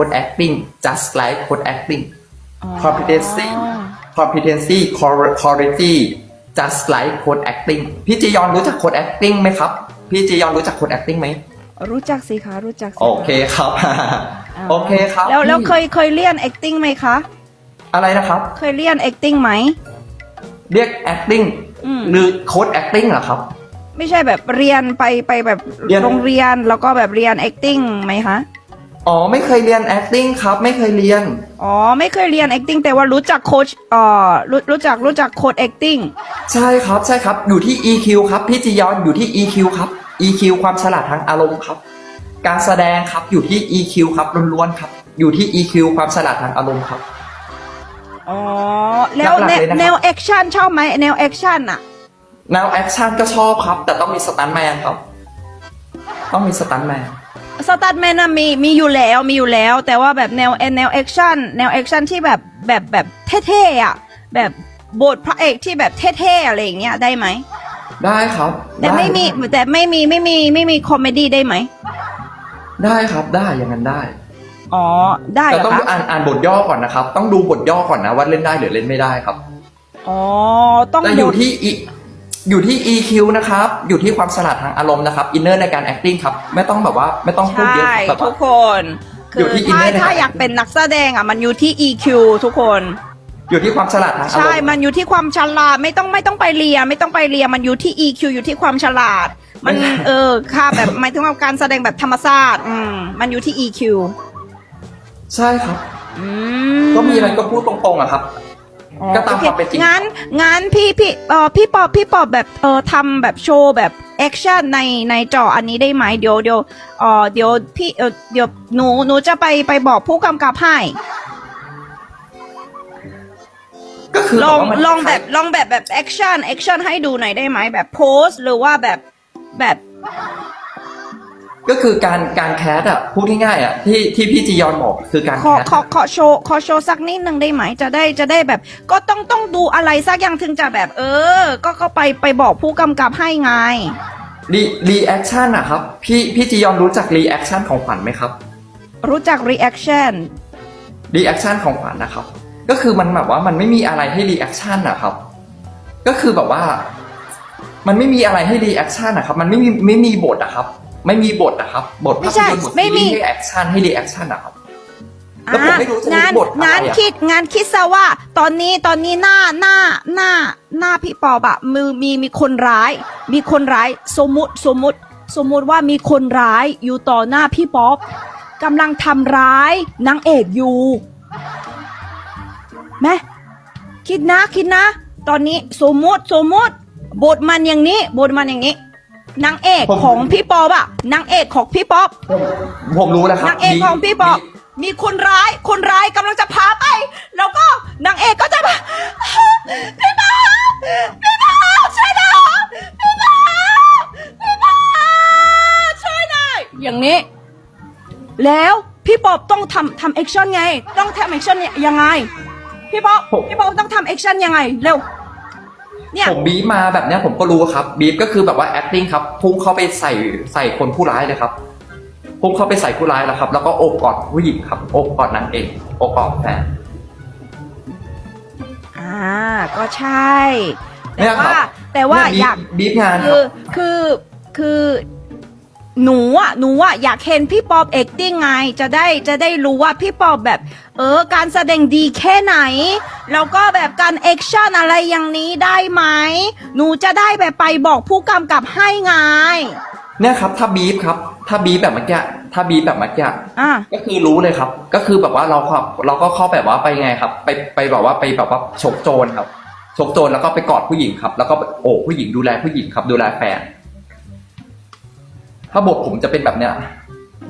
code acting just like code acting อ๋อ competency competency qual- quality just like code acting พี่จียอนรู้จัก code acting ไหมครับ พี่จียอนรู้จัก code acting ไหมรู้จักสิคะรู้จักสิะโอเคครับาโอเคครับ แล้วแล้วพี่เคยเคยเรียน acting ไหมคะ อะไรนะครับ เคยเรียน acting ไหม เรียก acting อืมหรือ code acting เหรอครับ ไม่ใช่แบบเรียนไปไปแบบเรียนโรงเรียนแล้วก็แบบเรียน acting ไหมคะ อ๋อไม่เคยเรียน acting ครับ ไม่เคยเรียน อ๋อ ไม่เคยเรียน acting แต่ว่ารู้จักโค้ชเอ่อรู้รู้จักรู้จักโค้ช acting ใช่ครับใช่ครับอยู่ที่ EQ ครับพี่จียอนอยู่ที่ EQ ครับ EQ ความฉลาดทางอารมณ์ครับ การแสดงครับอยู่ที่ EQ ครับล้วนๆครับ อยู่ที่ EQ ความฉลาดทางอารมณ์ครับ อ๋อ แล้วหลักๆแนวเลยนะครับ แนว action ชอบไหมแนว action อะแนวแอคชั่นก็ชอบครับ แต่ต้องมีสตันแมนครับ ต้องมีสตันแมน สตาร์ทแมนอะมีมีอยู่แล้วมีอยู่แล้ว แต่ว่าแบบแนวแนว action แนว action ที่แบบแบบแบบเท่ๆอะแบบบทพระเอกที่แบบเท่ๆอะไรอย่างเงี้ยได้ไหมได้ครับแต่ด้ไม่มีแต่ไม่มีไม่มีไม่มีคอมเมดี้ได้ไหมได้ครับได้อย่างนั้นได้ อ๋อได้เหแต่รอต้องคะอ่านอ่านบทย่อก่อนนะครับ ต้องดูบทย่อก่อนนะว่าเล่นได้หรือเล่นไม่ได้ครับอ๋อต้องแต่อยู่ที่ E อยู่ที่ EQ นะครับ อยู่ที่ความฉลาดทางอารมณ์นะครับ อินเนอร์ในการ acting ครับ ไม่ต้องแบบว่าไม่ต้องพูดใช่เยอะแบบทุว่ากคนอคืยู่อที่ถ้า inner ถ้า นะครับ อยากเป็นนักแสดงอะมันอยู่ที่ EQ ทุกคน อยู่ที่ความฉลาดทางอารใช่มณ์ มันอยู่ที่ความฉลาด ไม่ต้องไม่ต้องไปเรียนไม่ต้องไปเรียนมันอยู่ที่ EQ อยู่ที่ความฉลาด มันไม่ เออค่าแบบหมายถึงว่าการแสดงแบบธรรมชาติอืมมันอยู่ที่ EQ ใช่ครับ อืก็มีอะไรก็พูดตรงๆอะครับอ๋อ ก็ตามโอความเป็นจริงงั้นงั้นพี่พี่เออพี่ปอบพี่ปอบแบบเออทำแบบโชว์แบบแอคชั่นในในจออันนี้ได้ไหมเดี๋ยวเดี๋ยวเออเดี๋ยวพี่เออเดี๋ยวหนูหนูจะไปไปบอกผู้กำกับให้ ก็คือลองว่ามันลองแบบลองแบบแบบแอคชั่นแอคชั่นให้ดูหน่อยได้ไหมแบบโพสหรือว่าแบบแบบ ก็คือการการแคสอะพูดง่ายๆอะที่ที่พี่จียอนบอกคือการขอแคสขอขอโชว์ขอโชว์สักนิดนึงได้ไหมจะได้จะได้แบบ ก็ต้องต้องดูอะไรสักอย่างถึงจะแบบ เออ ก็ก็ไปไปบอกผู้กำกับให้ไง รีรีแอคชั่นอะครับพี่พี่จียอนรู้จักรีแอคชั่นของขวัญไหมครับรู้จัก reaction รีแอคชั่นของขวัญนะครับ ก็คือมันแบบว่ามันไม่มีอะไรให้รีแอคชั่นอะครับ ก็คือแบบว่า มันไม่มีอะไรให้รีแอคชั่นอะครับ มันไม่มีไม่มีบทอะครับ ไม่มีบทอะครับ บทไม่ภาพใช่ยนตร์บทไม่ซีมี รีส์ให้แอคชั่นให้รีแอคชั่นอะครับ แล้วผมอะไม่รู้จะงานมีบทอะไรงานอะ คิดงานคิดซะว่า ตอนนี้ตอนนี้หน้าหน้าหน้าหน้าพี่ปอบอะมือมีมีคนร้าย มีคนร้ายสมมุติสมมุติ สมมุติว่ามีคนร้ายอยู่ต่อหน้าพี่ป๊อปกำลังทำร้ายนางเอกอยู่แม่คิดนะคิดนะ ตอนนี้สมมุติสมมุติบทมันอย่างนี้บทมันอย่างนี้ นางเอกผม ของพี่ป๊อปอะนางเอกของพี่ป๊อปผมผมรู้แล้วครับนางเอกของพี่บอกมีคนร้าย คนร้ายกำลังจะพาไป แล้วก็นางเอกก็จะมาพี่บอพี่บอช่วยหน่อยพี่บอพี่บอช่วยหน่อยอย่างนี้ แล้วพี่ป๊อบต้องทำทำแอคชั่นไง ต้องทำแอคชั่นยังไง พี่ป๊อบผมพี่ป๊อบต้องทำแอคชั่นยังไงเร็ว เนี่ย ผมบีบมาแบบเนี้ยผมก็รู้ครับบีบก็คือแบบว่า acting ครับพุ่งเข้าไปใส่ใส่คนผู้ร้ายเลยครับพุ่งเข้าไปใส่ผู้ร้ายแล้วครับ แล้วก็โอบกอดผู้หญิงครับโอบกอดนางเอกโอบกอดแฟน อ่า ก็ใช่ เนี่แต่ยครับว่าแต่ว่าเนี่อยากบีบงานคคืรัอบคือคือ หนูอะหนูอะอยากเห็นพี่ปอบเอ็กติ้งไง จะได้จะได้รู้ว่าพี่ปอบแบบ เออ การแสดงดีแค่ไหน แล้วก็แบบการแอคชั่นอะไรอย่างนี้ได้ไหมหนูจะได้แบบไปบอกผู้กำกับให้ไง เนี่ยครับถ้าบีบครับ ถ้าบีบแบบเมื่อกี้ถ้าบีบแบบเมื่อกี้อะ ก็คือรู้เลยครับ ก็คือแบบว่าเราครับเราก็เข้าแบบว่าไปไงครับ ไปไปแบบว่าไปแบบว่าฉกโจรครับฉกโจรแล้วก็ไปกอดผู้หญิงครับ แล้วก็โอบผู้หญิงดูแลผู้หญิงครับ ดูแลแฟน ถ้าบทผมจะเป็นแบบเนี้ย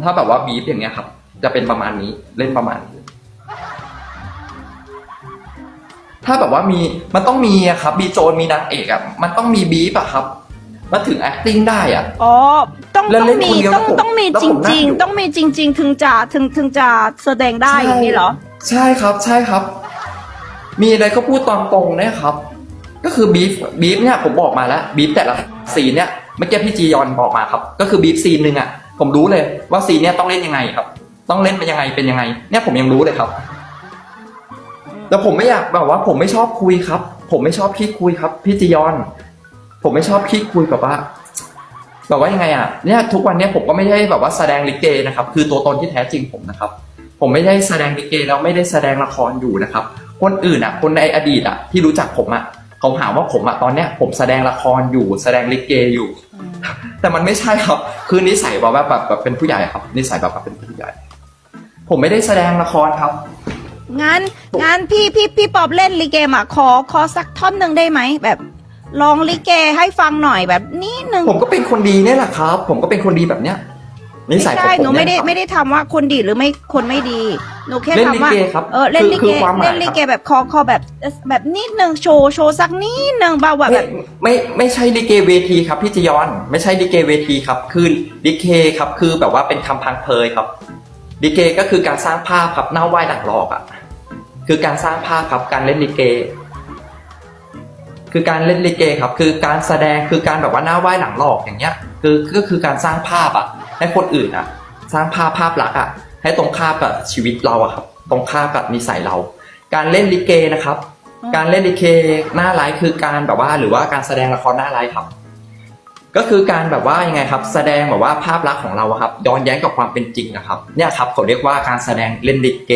ถ้าแบบว่าบีบอย่างเงี้ยครับ จะเป็นประมาณนี้เล่นประมาณนี้ถ้าแบบว่ามีมันต้องมีอะครับมีโจรมีนางเอกอะมันต้องมีบีบอะครับมันถึง acting ได้อะอ๋อต้องแล้วต้อเล่งนมีคนเดียวต้องแล้วผมต้องมีแล้วจผมนั่งริงอยู่ๆต้องมีจริง ๆ ถึงจะถึงถึงจะแสดงได้อย่างนี้เหรอ ใช่ครับใช่ครับ มีอะไรก็พูดตอนตรงเนี่ยครับ ก็คือบีฟบีฟเนี่ยผมบอกมาแล้วบีฟแต่ละซีนเนี่ย เมื่อกี้พี่จียอนบอกมาครับ ก็คือบีฟซีนหนึ่งอะ ผมรู้เลยว่าซีนเนี่ยต้องเล่นยังไงครับ ต้องเล่นเป็นยังไงเป็นยังไง เนี่ยผมยังรู้เลยครับ แต่ผมไม่อยากแบบว่า ผมไม่ชอบคุยครับ ผมไม่ชอบขี้คุยครับพี่จียอน ผมไม่ชอบขี้คุยแบบว่าแบบว่ายังไงอะเนี่ยทุกวันเนี้ยผมก็ไม่ได้แบบว่าแสดงลิเกนะครับ คือตัวตนที่แท้จริงผมนะครับ ผมไม่ได้แสดงลิเกแล้วไม่ได้แสดงละครอยู่นะครับ คนอื่นอะ คนในอดีตอะ ที่รู้จักผมอะ เขาหาว่าผมอะตอนเนี้ยผมแสดงละครอยู่แสดงลิเกอยู่ แต่มันไม่ใช่ครับ คือนิสัยแบบว่าแบบแบบเป็นผู้ใหญ่ครับ นิสัยแบบแบบเป็นผู้ใหญ่ ผมไม่ได้แสดงละครครับ งั้นงั้นพี่พี่พี่ป๊อบเล่นลิเกมาขอขอสักท่อนหนึ่งได้ไหมแบบลองลิเกให้ฟังหน่อยแบบนิดนึงผมก็เป็นคนดีเนี่ยแหละครับ ผมก็เป็นคนดีแบบเนี้ยนิ ไม่สัยของใช่ผมหนูไม่ได้เนี่ยครับไม่ได้ทำว่าคนดีหรือไม่คนไม่ดี หนูแค่เล่นถามว่าลิเกครับเออเล่นลิคืเกอความหมายเล่นลิเกแบบคอคอแบบแบบนิดนึงโชว์โชว์สักนิดนึงเบาแบบไม่ไม่ไม่ใช่ลิเกเวทีครับพี่จยอน ไม่ใช่ลิเกเวทีครับ คือลิเกครับคือแบบว่าเป็นคำพังเพยครับลิเกก็คือการสร้างภาพครับหน้าไหว้หลังหลอกอะคือการสร้างภาพครับการเล่นลิเก คือการเล่นลิเกครับ คือการแสดงคือการแบบว่าหน้าไหว้หลังหลอกอย่างเงี้ย คือก็คือการสร้างภาพอะ ให้คนอื่นอะสร้างภาพภาพลักษณ์อะให้ตรงข้ามกับชีวิตเราอะครับ ตรงข้ามกับนิสัยเรา การเล่นลิเกนะครับ การเล่นลิเกหน้าไลฟ์คือการแบบว่าหรือว่าการแสดงละครหน้าไลฟ์ครับ ก็คือการแบบว่ายังไงครับ แสดงแบบว่าภาพลักษณ์ของเราอะครับย้อนแย้งกับความเป็นจริงนะครับ เนี่ยครับเขาเรียกว่าการแสดงเล่นลิเก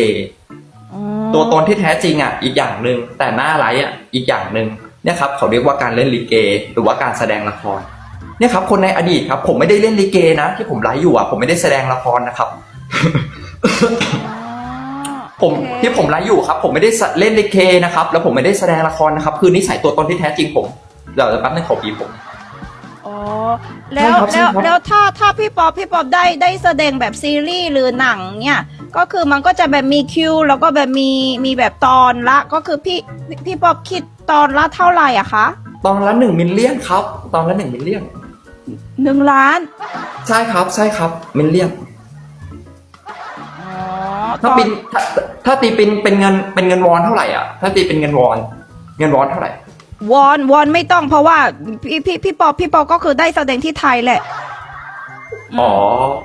อ๋อตัวตนที่แท้จริงอะอีกอย่างหนึ่งแต่หน้าไลฟ์อะอีกอย่างหนึ่งเนี่ยครับเขาเรียกว่าการเล่นลิเก หรือว่าการแสดงละคร เนี่ยครับคนในอดีตครับ ผมไม่ได้เล่นลิเกนะ ที่ผมไลฟ์อยู่อะผมไม่ได้แสดงละครนะครับ ผมโอเคที่ผมไลฟ์อยู่ครับ ผมไม่ได้เล่นลิเกนะครับ แล้วผมไม่ได้แสดงละครนะครับ คือนิสัยตัวตนที่แท้จริงผมเดี๋ยวแป๊บนึงขอบีบผมอ๋อแล้วใช่แล้วครับแล้วถ้าถ้าพี่ป๊อบพี่ป๊อบได้ได้แสดงแบบซีรีส์หรือหนังเนี่ยก็คือมันก็จะแบบมีคิวแล้วก็แบบมีมีแบบตอนละ ก็คือพี่พี่พี่ป๊อบคิดตอนละเท่าไหร่อะคะ ตอนละหนึ่งมิลเลียนครับ ตอนละหนึ่งมิลเลียน หนึ่งล้าน ใช่ครับใช่ครับมิลเลียนอ๋อถ้าตอนเป็นถ้าถ้าตีเป็นเป็นเงินเป็นเงินวอนเท่าไหร่อะ ถ้าตีเป็นเงินวอน เงินวอนเท่าไหร่ วอนวอนไม่ต้องเพราะว่าพี่พี่พี่ป๊อบพี่ป๊อบก็คือได้แสดงที่ไทยแหละ อ๋อ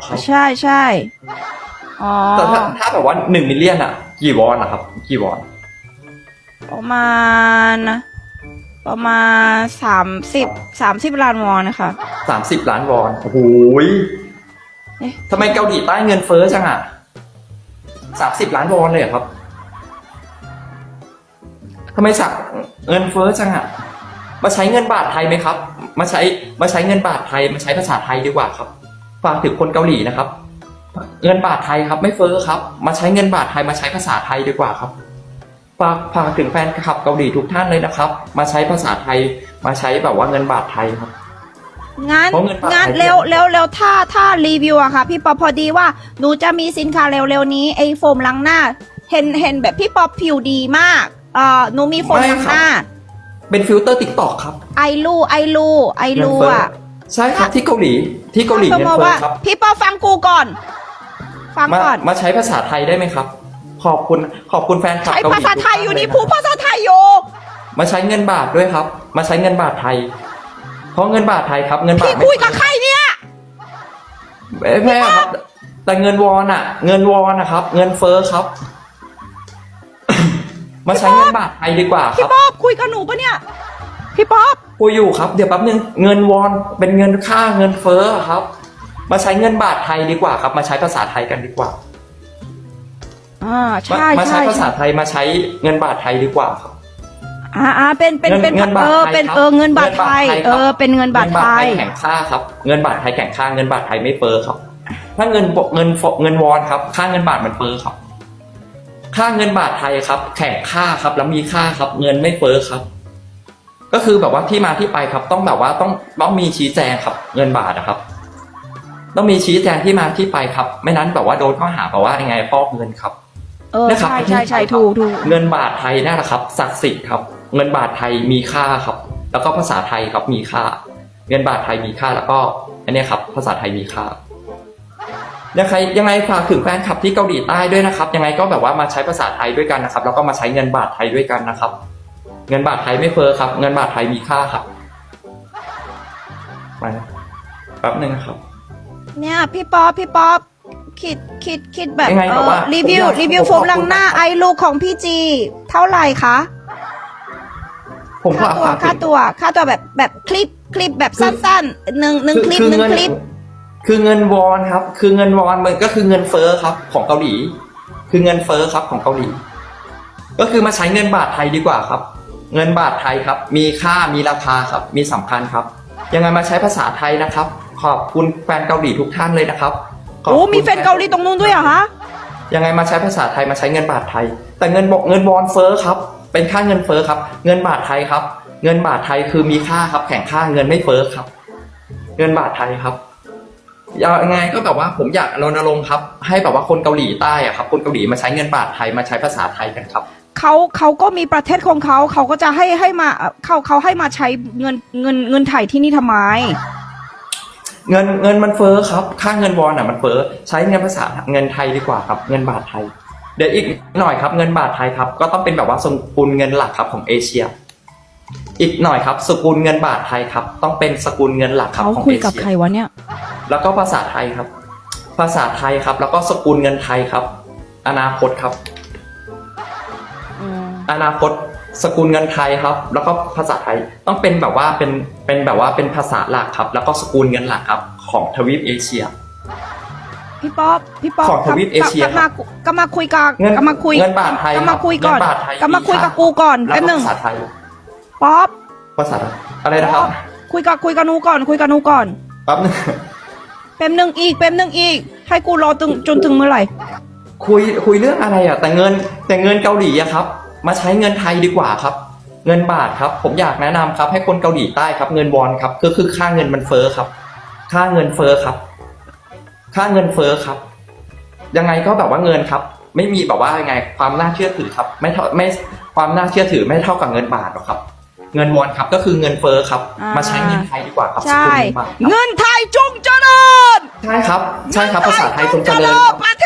ครับใช่ใช่อ๋อแต่ถ้าถ้าแบบว่าหนึ่งมิลเลียนอะ กี่วอนนะครับ กี่วอน ประมาณ ประมาณสามสิบสามสิบล้านวอนนะคะ สามสิบล้านวอนโอ้โหยเอ๊ะ ทำไมเกาหลีใต้เงินเฟ้อจังอะสามสิบล้านวอนเลยเหรอครับทำไมสักเงินเฟ้อจังอะ มาใช้เงินบาทไทยไหมครับ มาใช้มาใช้เงินบาทไทย มาใช้ภาษาไทยดีกว่าครับ ฝากถึงคนเกาหลีนะครับ เงินบาทไทยครับ ไม่เฟ้อครับ มาใช้เงินบาทไทยมาใช้ภาษาไทยดีกว่าครับ ฝากฝากถึงแฟนคลับเกาหลีทุกท่านเลยนะครับ มาใช้ภาษาไทยมาใช้แบบว่าเงินบาทไทยครับงั้นเพราะเงินบาทงั้นไทย เร็วเร็วเร็วถ้าถ้ารีวิวอะค่ะ พี่ป๊อปพอดีว่าหนูจะมีสินค้าเร็วๆนี้ไอโฟมล้างหน้า เห็นเห็นแบบพี่ป๊อปผิวดีมากเอ่อหนูมีโฟมไม่ล้างครับหน้า เป็นฟิลเตอร์ติ๊กตอกครับไอลูไอลูไอเงินลูเฟ้ออะใช่ครับที่เกาหลีที่เกาหลีถ้เงินสมมติเฟ้อว่าครับพี่ป๊อปฟังกูก่อน ฟังมาก่อน มาใช้ภาษาไทยได้ไหมครับ ขอบคุณขอบคุณแฟนคลับใช้เกาหลีภาษาไทยอยู่นี่ทุพูกดท่าภาษาไทยอยู่มาใช้เงินบาทด้วยครับ มาใช้เงินบาทไทย เพราะเงินบาทไทยครับ เงินบาทพี่ไม่คุยกับใครเนี่ยไม่แม่ครับ แต่เงินวอนอะเงินวอนนะครับ เงินเฟ้อครับ มาใช้เงินบาทไทยดีกว่าคพี่รับ ป๊อปคุยกับหนูปะเนี่ย พี่ป๊อปคุยอยู่ครับเดี๋ยวแป๊บนึงเงินวอนเป็นเงินค่าเงินเฟ้อครับ มาใช้เงินบาทไทยดีกว่าครับ มาใช้ภาษาไทยกันดีกว่า อ่ามาใช่มาใช่ใช้ภาษาใช่ไทยมาใช้เงินบาทไทยดีกว่าครับ อ่าอ่าเป็นเป็นเป็นเงินบาทเออไทยเป็นครับเออเงินบาทไทย เงินบาทไทยครับ เออเป็นเงินบาทไทย แข่งค่าครับ เงินบาทไทยแข่งค่าเงินบาทไทยไม่เฟ้อครับ ถ้าเงินบเงินฟเงินวอนครับ ค่าเงินบาทมันเฟ้อครับ ค่าเงินบาทไทยครับ แข่งค่าครับ แล้วมีค่าครับ เงินไม่เฟ้อครับ ก็คือแบบว่าที่มาที่ไปครับ ต้องแบบว่าต้องต้องมีชี้แจงครับ เงินบาทนะครับ ต้องมีชี้แจงที่มาที่ไปครับ ไม่นั้นแบบว่าโดนข้อหาแบบว่ายังไงฟอกเงินครับ เออนะครับใช่ใช่ใช่ประเทศไทยครับถูกถูก เงินบาทไทยนั่นแหละครับศักดิ์สิทธิ์ครับ เงินบาทไทยมีค่าครับ แล้วก็ภาษาไทยครับมีค่า เงินบาทไทยมีค่าแล้วก็อันเนี้ยครับภาษาไทยมีค่ายังไงยังไงฝากถึงแฟนคลับที่เกาหลีใต้ด้วยนะครับ ยังไงก็แบบว่ามาใช้ภาษาไทยด้วยกันนะครับ แล้วก็มาใช้เงินบาทไทยด้วยกันนะครับ เงินบาทไทยไม่เฟ้อครับ เงินบาทไทยมีค่าครับมานะแป๊บนึงนะครับ เนี่ยพี่ป๊อปพี่ป๊อป คิดคิดคิดแบบยังไงเอแบบอว่ารีวิวผมอยากรีวิวผมโฟมล้างหน้าขอบคุณไอลูกของพี่จี เท่าไหร่คะ ผมก็ค่าตัวฝากค่าตัวค่าตัวแบบแบบคลิปคลิปแบบสั้นๆหนึ่งหนึ่งคลิปหนึ่งเงิคลิป คือเงินวอนครับ คือเงินวอนมันก็คือเงินเฟ้อครับ ของเกาหลี คือเงินเฟ้อครับของเกาหลี ก็คือมาใช้เงินบาทไทยดีกว่าครับ เงินบาทไทยครับ มีค่ามีราคาครับ มีสำคัญครับ ยังไงมาใช้ภาษาไทยนะครับ ขอบคุณแฟนเกาหลีทุกท่านเลยนะครับ ขบโอ้คุณมีแฟนเกาหลีตรงนู้นด้วยเหรอคะยังไงมาใช้ภาษาไทยมาใช้เงินบาทไทย แต่เงินบอกเงินวอนเฟ้อครับ เป็นค่าเงินเฟ้อครับ เงินบาทไทยครับ เงินบาทไทยคือมีค่าครับ แข่งค่าเงินไม่เฟ้อครับ เงินบาทไทยครับยังไงก็แบบว่าผมอยากรณรงค์ครับ ให้แบบว่าคนเกาหลีใต้อะครับ คนเกาหลีมาใช้เงินบาทไทยมาใช้ภาษาไทยกันครับ เขาเขาก็มีประเทศของเขาเขาก็จะให้ให้มาเอ่อเขาเขาให้มาใช้เงินเงินเงินไทยที่นี่ทำไม เงินเงินมันเฟ้อครับ ค่าเงินวอนอะมันเฟ้อใช้เงินภาษาเงินไทยดีกว่าครับ เงินบาทไทย เดี๋ยวอีกหน่อยครับเงินบาทไทยครับ ก็ต้องเป็นแบบว่าสกุลเงินหลักครับของเอเชีย อีกหน่อยครับ สกุลเงินบาทไทยครับ ต้องเป็นสกุลเงินหลักครับเขาของคุยเอกับเชีใครย วะเนี่ย แล้วก็ภาษาไทยครับ ภาษาไทยครับ แล้วก็สกุลเงินไทยครับ อนาคตครับอืมอนาคต สกุลเงินไทยครับ แล้วก็ภาษาไทยต้องเป็นแบบว่าเป็นเป็นแบบว่าเป็นภาษาหลักครับ แล้วก็สกุลเงินหลักครับของทวีปเอเชีย พี่ป๊อปพี่ป๊อปของทวีปเอเชียกลับมาก็มาคุยกับเงินก็มาคุยเงินบาทไทยก็มาคุยก่อนเงินบาทไทยก็มาคุยมีค่ากับกูก่อนแล้วแป๊บก็หนึ่งภาษาไทยป๊อปภาษาอะไรนะครับ คุยกับคุยกับหนูก่อน คุยกับหนูก่อนแป๊บนึงแป๊บหนึ่งอีกแป๊บหนึ่งอีก ให้กูรอตึงจนถึงเมื่อไหร่คุยคุยเรื่องอะไรอะ แต่เงินแต่เงินเกาหลีอะครับ มาใช้เงินไทยดีกว่าครับ เงินบาทครับ ผมอยากแนะนำครับ ให้คนเกาหลีใต้ครับ เงินวอนครับก็คือค่าเงินมันเฟ้อครับ ค่าเงินเฟ้อครับ ค่าเงินเฟ้อครับ ยังไงก็แบบว่าเงินครับ ไม่มีแบบว่ายังไง ความน่าเชื่อถือครับ ไม่เท่าไม่ความน่าเชื่อถือไม่เท่ากับเงินบาทหรอกครับ เงินวอนครับก็คือเงินเฟ้อครับอ่ามมาใช้เงินไทยดีกว่าครับใช่สกุลเงินบาทครับเงินไทยจงเจริญใช่ครับ ใช่ครับภาษาไทยจงเจริญครับประเท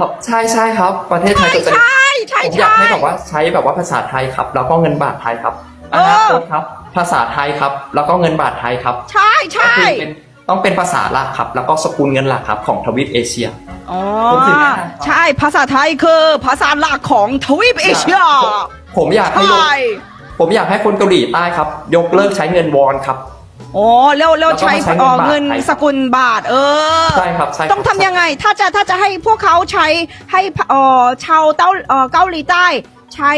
คุณมากครับใช่ใช่ครับ ประเทศไทยจงเจริญใช่ใช่ผมอยากใช่ ให้แบบว่าใช้แบบว่าภาษาไทยครับ แล้วก็เงินบาทไทยครับเอออ นาคตครับ ภาษาไทยครับ แล้วก็เงินบาทไทยครับใช่ใช่ก็คือเป็นต้องเป็นภาษาหลักครับ แล้วก็สกุลเงินหลักครับของทวีปเอเชีย อ๋อผมถึงแนะนำครับใช่ภาษาไทยคือภาษาหลักของทวีปเอเชียผมอยากให้ยกใช่ ผมอยากให้คนเกาหลีใต้ครับ ยกเลิกใช้เงินวอนครับ โอ้เร็วเร็วแล้วก็ใช้มาใช้เอ่อเงิเงินนบาทไทยสกุลบาท เออใช่ครับใช่ครับ ต้องทำยังไง ถ้าจะถ้าจะให้พวกเขาใช้ให้เอ่อชาวเต้าเอ่อเกาหลีใต้ ใช้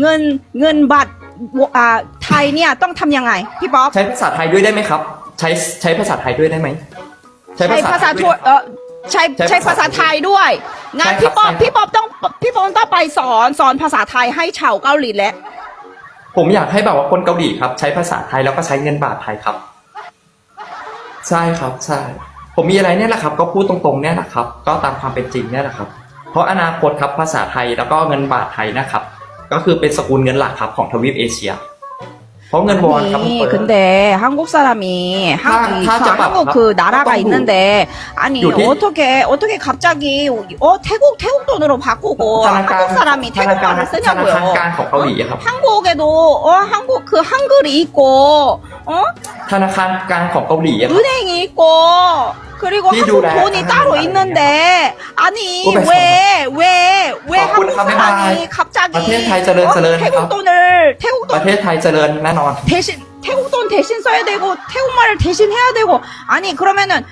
เงินเงินบัตรอ่าไทยเนี่ยต้องทำยังไงพี่ป๊อปใช้ภาษาไทยด้วยได้ไหมครับ ใช้ใช้ภาษาไทยด้วยได้ไหมใช้ภาษาไทยทั่วด้วย เออใช้ใช้ใช้ภาษาไทยด้วยงั้นใช่ครับพี่ป๊อปใช่ครับ พี่ป๊อปต้องพี่ป๊อปต้องไปสอนสอนภาษาไทยให้ชาวเกาหลีและ ผมอยากให้แบบว่าคนเกาหลีครับ ใช้ภาษาไทยแล้วก็ใช้เงินบาทไทยครับ ใช่ครับใช่ ผมมีอะไรเนี่ยแหละครับ ก็พูดตรงๆเนี่ยแหละครับ ก็ตามความเป็นจริงเนี่ยแหละครับ เพราะอนาคตครับภาษาไทยแล้วก็เงินบาทไทยนะครับ ก็คือเป็นสกุลเงินหลักครับของทวีปเอเชีย เพราะเงินวอนครับมัน 아니 เฟ้อ 근데 한국 사람이 한, 다 그 잡아. 한국 그 나라가 어떤 있는데 아니 요리? 어떻게 어떻게 갑자기 어 태국 태국 돈으로 바꾸고 ธนาคาร 한국 사람이 ธนา 태국 คาร 돈을 ธนาคาร 쓰냐고요 กลางของเกาหลีอะครับ 한국에도 어 한국 그 한글이 있고 어 ธนาคารกลางของเกาหลีอะครับ 은행이 있고 그리고 이 한국 노래 돈이 하는 따로 거 있는데 아니 오백 왜 왜 왜 어, 한국 군 사람이 하면 갑자기ประเทศไทยเจริญ 어, เจริญนะครับ 태국 돈을 태국 ประ 돈 เทศไทยเจริญแน่นอน 대신 태국 돈 대신 써야 되고 태국말을 대신 해야 되고 아니 그러면은